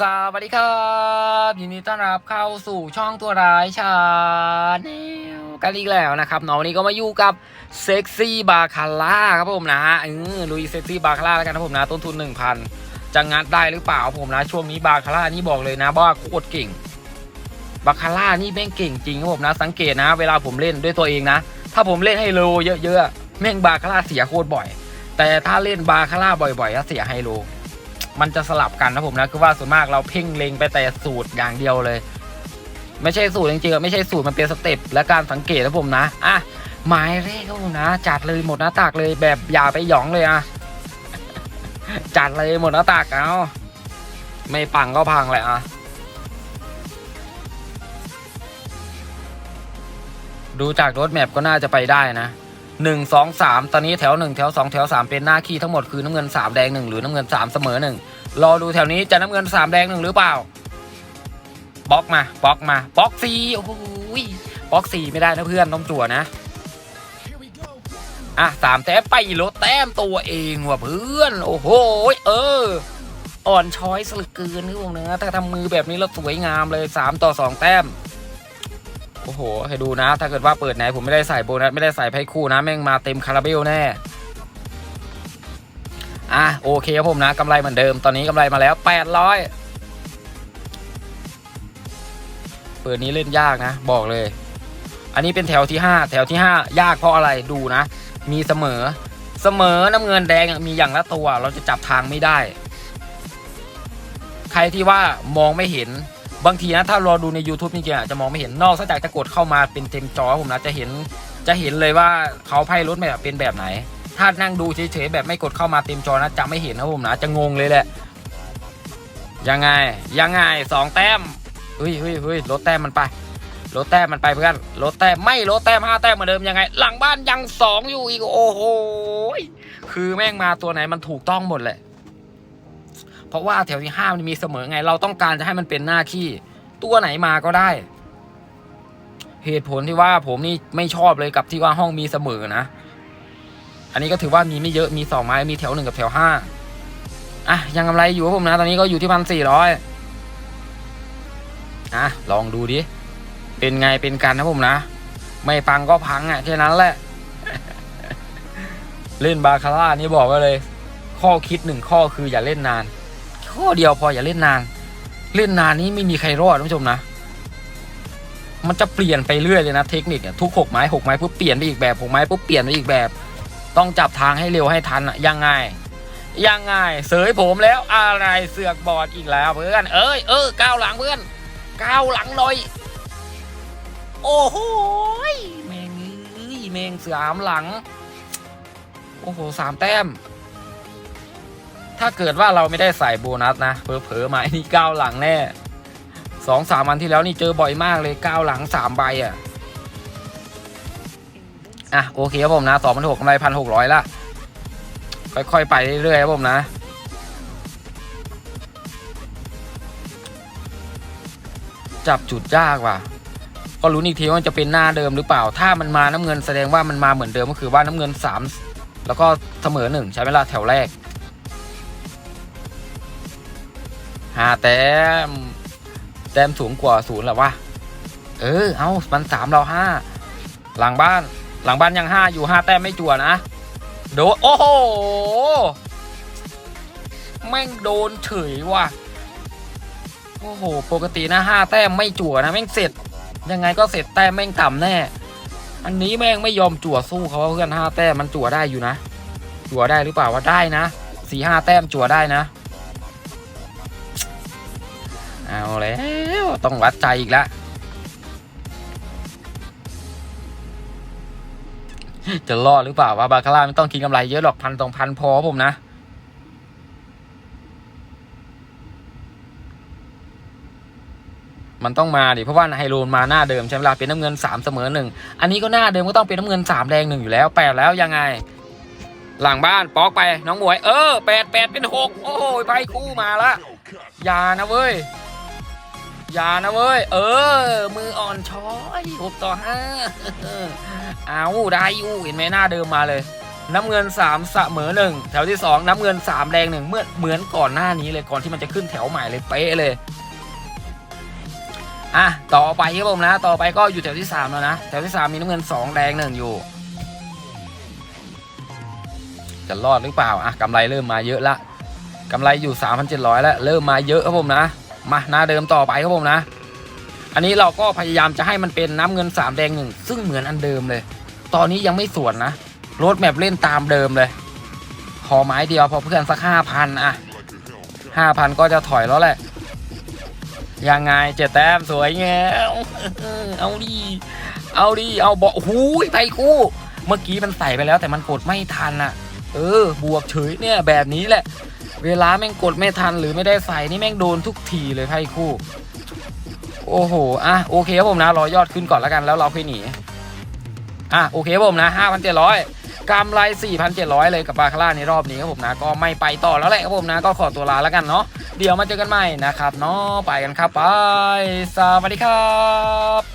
สวัสดีครับยินดีต้อนรับเข้าสู่ช่องตัวร้ายชาแนลกันอีกแล้วนะครับน้องนนี้ก็มาอยู่กับเซ็กซี่บาคาร่าครับผมนะฮะเออลุยเซ็กซี่บาคาร่าแล้วกันนะผมนะต้นทุน 1,000จะงัดได้หรือเปล่าผมนะ ช่วงนี้บาคาร่านี่บอกเลยนะว่าโคตรเก่งบาคาร่านี่แม่งเก่งจริงครับผมนะ สังเกตนะ เวลาผมเล่นด้วยตัวเองนะ ถ้าผมเล่นให้โลเยอะๆแม่งบาคาร่าเสียโคตรบ่อย แต่ถ้าเล่นบาคาร่าบ่อยๆก็เสียไฮโล มันจะสลับกันนะผมนะคือว่าส่วนมากเราเพ่งเล็งไปแต่สูตรอย่างเดียวเลย ไม่ใช่สูตรจริงๆไม่ใช่สูตรมันเป็นสเต็ปและการสังเกตนะผมนะอะหมายเลขครับผมนะ จัดเลยหมดหน้าตากเลยแบบอย่าไปหยองเลยอะจัดเลยหมดหน้าตากเอาไม่ปังก็พังแหละอะดูจากรถแมพก็น่าจะไปได้นะ หนึ่งสองสามตอนนี้แถวหนึ่งแถวสองแถวสามเป็นหน้าขี้ทั้งหมดคือน้ำเงินสามแดงหนึ่งหรือน้ำเงินสามเสมอหนึ่งรอดูแถวนี้จะน้ำเงินสามแดงหนึ่งหรือเปล่าบล็อกมาบล็อกมาบล็อกสี่โอ้โหบล็อกสี่ไม่ได้นะเพื่อนต้องจั่วนะอะสามแต้มไปลดแต้มตัวเองว่ะเพื่อน โอ้โหเออ อ่อนช้อยสลือเกินนี่วกเนื้อถ้าทำมือแบบนี้แล้วสวยงามเลยสามต่อสองแต้ม โอ้โห ให้ดูนะ ถ้าเกิดว่าเปิดไหนผมไม่ได้ใส่โบนัสไม่ได้ใส่ไพ่คู่นะ แม่งมาเต็มคาราเบลแน่ อะโอเคครับผมนะกำไรเหมือนเดิม ตอนนี้กำไรมาแล้ว 800 เปิดนี้เล่นยากนะ บอกเลย อันนี้เป็นแถวที่ 5 แถวที่ 5 ยากเพราะอะไรดูนะ มีเสมอ เสมอน้ำเงินแดงมีอย่างละตัว เราจะจับทางไม่ได้ ใครที่ว่ามองไม่เห็น บางทีนะถ้ารอดูใน YouTube จริงๆอะจะมองไม่เห็นนอกจากจะกดเข้ามาเป็นเต็มจอผมนะจะเห็นจะเห็นเลยว่าเขาไพ่รถแบบเป็นแบบไหน ถ้านั่งดูเฉยๆแบบไม่กดเข้ามาเต็มจอนะจะไม่เห็นนะผมนะจะงงเลยแหละยังไงยังไงสองแต้มเฮ้ยเฮ้ยเฮ้ยลดแต้มมันไปลดแต้มมันไปเพื่อนลดแต้มไม่ลดแต้มห้าแต้มเหมือนเดิมยังไง หลังบ้านยังสองอยู่อีกโอ้โหคือแม่งมาตัวไหนมันถูกต้องหมดแหละ เพราะว่าแถวที่ห้ามันมีเสมอไง เราต้องการจะให้มันเป็นหน้าขี้ตัวไหนมาก็ได้ เหตุผลที่ว่าผมนี่ไม่ชอบเลยกับที่ว่าห้องมีเสมอนะ อันนี้ก็ถือว่ามีไม่เยอะมีสองไม้มีแถวหนึ่งกับแถวห้าอะยังกำไรอยู่ผมนะ ตอนนี้ก็อยู่ที่พันสี่ร้อยอะลองดูดิ เป็นไงเป็นกันนะผมนะ ไม่พังก็พังอะแค่นั้นแหละ เล่นบาคาร่านี่บอกไว้เลย ข้อคิดหนึ่งข้อคืออย่าเล่นนาน ข้อเดียวพออย่าเล่นนาน เล่นนานนี้ไม่มีใครรอดท่านผู้ชมนะ มันจะเปลี่ยนไปเรื่อยเลยนะเทคนิคทุกหกไม้หกไม้ปุ๊บเปลี่ยนไปอีกแบบหกไม้ปุ๊บเปลี่ยนไปอีกแบบ ต้องจับทางให้เร็วให้ทันอะยังไงยังไงเสยผมแล้วอะไรเสือกบอดอีกแล้วเพื่อน เอ้ยเออก้าวหลังเพื่อนก้าวหลังหน่อย โอ้โหแมงเอ้ยแมงเสือามหลัง โอ้โหสามแต้ม ถ้าเกิดว่าเราไม่ได้ใส่โบนัสนะเผลอๆมาไอ้นี่ก้าวหลังแน่สองสามวันที่แล้วนี่เจอบ่อยมากเลยก้าวหลังสามใบอะอะโอเคครับผมนะสองพันหกกำไรพันหกร้อยละค่อยๆไปเรื่อยๆครับผมนะจับจุดยากว่ะก็รู้นอีกทีว่าจะเป็นหน้าเดิมหรือเปล่า ถ้ามันมาน้ำเงินแสดงว่ามันมาเหมือนเดิมก็คือว่าน้ำเงินสามแล้วก็เสมอหนึ่งใช้เวลาแถวแรก หาแต้มแต้มสูงกว่าศูนย์หรอวะเออ เอามันสามเราห้าหลังบ้านหลังบ้านยังห้าอยู่ห้าแต้มไม่จั่วนะ โดนโอ้โหแม่งโดนเฉยว่ะโอ้โหปกตินะห้าแต้มไม่จั่วนะแม่งเสร็จ ยังไงก็เสร็จแต้มแม่งต่ำแน่ อันนี้แม่งไม่ยอมจั่วสู้เขาว่าเพื่อนห้าแต้มมันจั่วได้อยู่นะ จั่วได้หรือเปล่าว่าได้นะสี่ห้าแต้มจั่วได้นะ เอาแล้วต้องวัดใจอีกแล้วจะรอดหรือเปล่าว่าบาคาร่าไม่ต้องกินกำไรเยอะหรอกพันสองพันพอผมนะ มันต้องมาดิเพราะว่าไฮโลนมาหน้าเดิมใช่ไหมล่ะเป็นน้ำเงินสามเสมอหนึ่งอันนี้ก็หน้าเดิมก็ต้องเป็นน้ำเงินสามแดงหนึ่งอยู่แล้วแปดแล้วยังไง หลังบ้านปอกไปน้องหมวย เออแปดแปดเป็นหกโอ้ยไปคู่มาละอย่านะเว้ย ยานะเว้ย เออ มืออ่อนช้อยหกต่อห้าเอาได้อยู่เห็นไหมหน้าเดิมมาเลย น้ำเงินสามเสมอหนึ่งแถวที่สองน้ำเงินสามแดงหนึ่งเมื่อเหมือนก่อนหน้านี้เลยก่อนที่มันจะขึ้นแถวใหม่เลยเป๊ะเลยอะต่อไปครับผมนะ ต่อไปก็อยู่แถวที่สามแล้วนะ แถวที่สามมีน้ำเงินสองแดงหนึ่งอยู่ จะรอดหรือเปล่าอะกำไรเริ่มมาเยอะละกำไรอยู่ 3,700 แล้ว เริ่มมาเยอะครับผมนะ มาหน้าเดิมต่อไปครับผมนะ อันนี้เราก็พยายามจะให้มันเป็นน้ำเงิน 3 แดงหนึ่งซึ่งเหมือนอันเดิมเลย ตอนนี้ยังไม่สวนนะรถแมพเล่นตามเดิมเลยขอไม้เดียวพอเพื่อนสักห้าพันอะห้าพันก็จะถอยแล้วแหละ ยังไงเจ็ดแต้มสวยแงวเอาดี เอาดีเอาเบอกหูยไปคู่ เมื่อกี้มันใส่ไปแล้วแต่มันกดไม่ทันอะเออบวกเฉยเนี่ยแบบนี้แหละ เวลาแม่งกดไม่ทันหรือไม่ได้ใส่นี่แม่งโดนทุกทีเลยไพ่คู่ โอ้โห อะโอเคครับผมนะรอยอดขึ้นก่อนแล้วกันแล้วเราค่อยหนี อะโอเคครับผมนะ5,700กำไร 4,700 เลยกับบาคาร่าในรอบนี้ครับผมนะ ก็ไม่ไปต่อแล้วแหละครับผมนะ ก็ขอตัวลาแล้วกันเนาะ เดี๋ยวมาเจอกันใหม่นะครับเนาะ ไปกันครับไป สวัสดีครับ